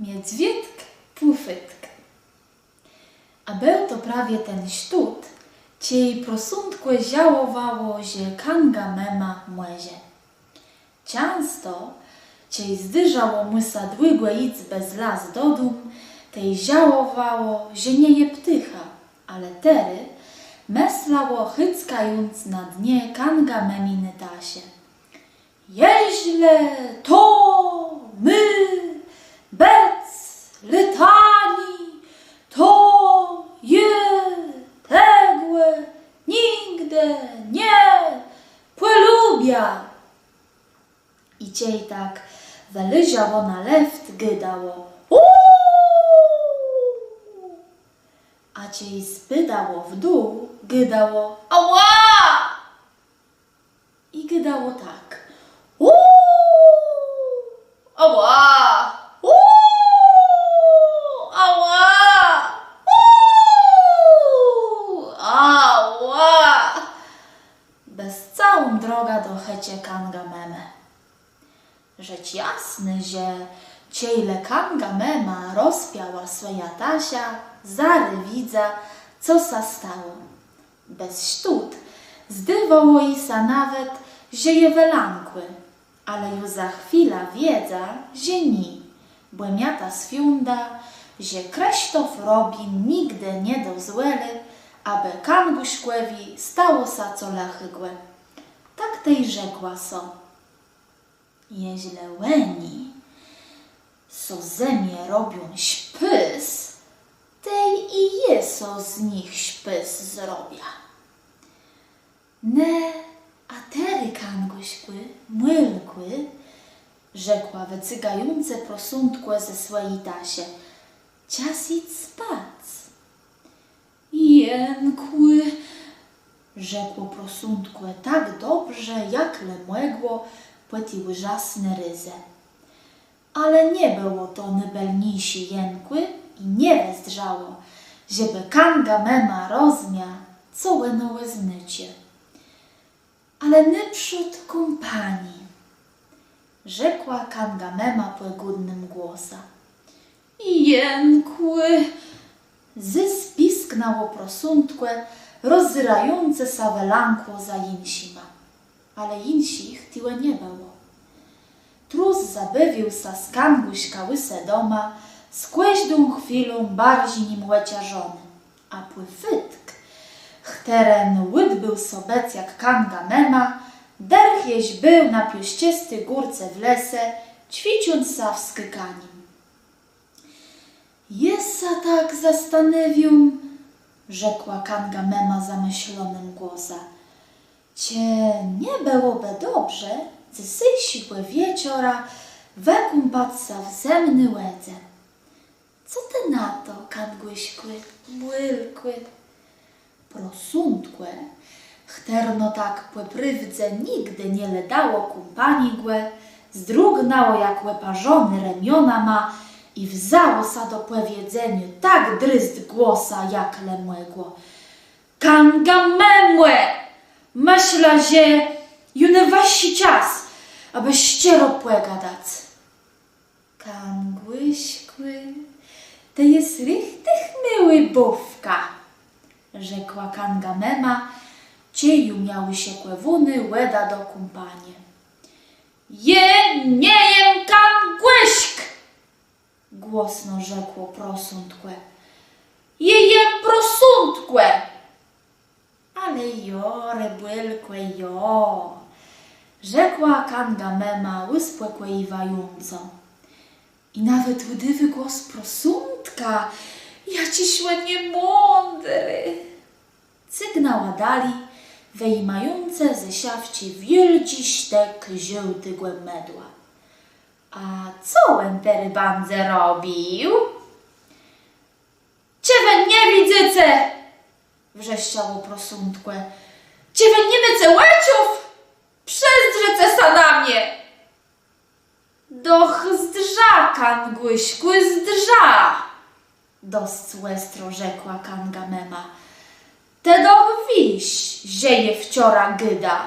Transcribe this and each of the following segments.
Miedźwiedk pufytk. A był to prawie ten sztut, ciej prosądkłe ziałowało, że kanga mema młezie. Często ciej zdyżało mysa dłygłe ic bez las do dum, tej ziałowało, że nie je ptycha, ale tery meslało hyckając na dnie kanga meminy tasie. Jeźle to my, lytani, to je tegłe, nigdy nie polubia. I ciej tak wylyziało na left, gydało Uuu! A ciej spydało w dół, gydało Ała! I gydało tak Uuu! Ała! Uuu! Ała! Uuu! Ała! Bez całą droga do hecie kanga meme. Rzecz jasny, że ciejle kanga mema rozpiała swoja tasia, zary widza, co sa stało. Bez sztut zdywało i sa nawet, że je welankły, ale już za chwila wiedza, że ni, bo miata sfiunda, że Krzysztof Robin nigdy nie dozweli, aby kanguszkłewi stało sa co lachygłe. Tej rzekła so. Jeźle łeni, so zemie robią śpys, tej i jeso z nich śpys zrobia. Ne, a tery kanguśkły, mylkły, rzekła wycygające prosądkłe ze swojej tasie. Ciasic spac. Jękły, rzekło prosądkłe tak dobrze, jak lemłegło, płytiły żasne ryze. Ale nie było to nybelnisi jękły i nie wezdrało, żeby kanga mema rozmia, co łenowe zmycie. Ale nyprzód kompanii, rzekła kanga mema płegudnym głosa. Jękły, Zys pisknało prosądkłe, rozrające sawelankło za jinsima. Ale jinsich tiłe nie było. Trus zabywił sa skanguśka łyse doma, z kłeźdą chwilą bardziej nim łeciarzony. A płyfytk, chteren łyd był sobec jak kanga mema, derchieś był na piuścisty górce w lese, ćwicząc sa w skykanim. Jesa tak zastanowił, rzekła Kanga Mema zamyślonym głosem. Cie nie byłoby dobrze, sysiłby wieczora wekumpać sa w zemny łedze. Co ty na to, kangłyśkły, błylkły? Prosądkłe, chterno tak płyprywdze nigdy nie ledało kumpanigłe, zdrugnało jak łeparzony remiona ma i wzało sa do płewiedzeniu tak dryst głosa jak lemłegło. Kanga memłe! Myśla, że juny wasi czas, aby ściero płegadać. Kangłyśkły, to jest richtig miły bówka, rzekła kanga mema, cieju miały się kłewuny łeda do kumpanie. Je nie jem kangłyśk! Głośno rzekło prosądkłe. Jejem prosądkłe! Ale jo, rebylkłe, jo! Rzekła kanga mema wyspłekłejwająco. I nawet łydywy głos prosądka, ja ci szłe niemądry. Sygnała dali, wyjmające ze siawci wielki sztek żółty głębedła. A co Łętery Bandze robił? Ciebie nie widzicie! Wrzeszczało prosądkłe. Ciebie nie mycę łeciów! Przezdrzyce sa na mnie! Doch zdrża, kangłyśkły, zdrża! Dost łestro rzekła kanga mema. Te doch wiś, zieje wciora gyda,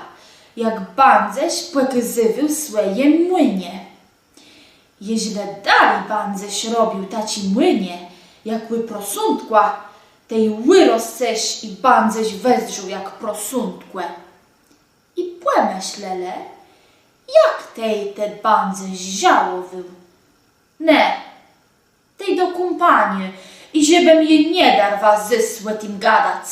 jak bandześ płekyzywył sweje młynie. Jeźle dali bandześ robił taci młynie, jakby prosądkła, tej ły rozseś i bandześ wezrzył jak prosądkłe. I płemyślele, jak tej te bandześ ziało wył. Ne, tej do kumpanie i żebym je nie dar was tym gadać.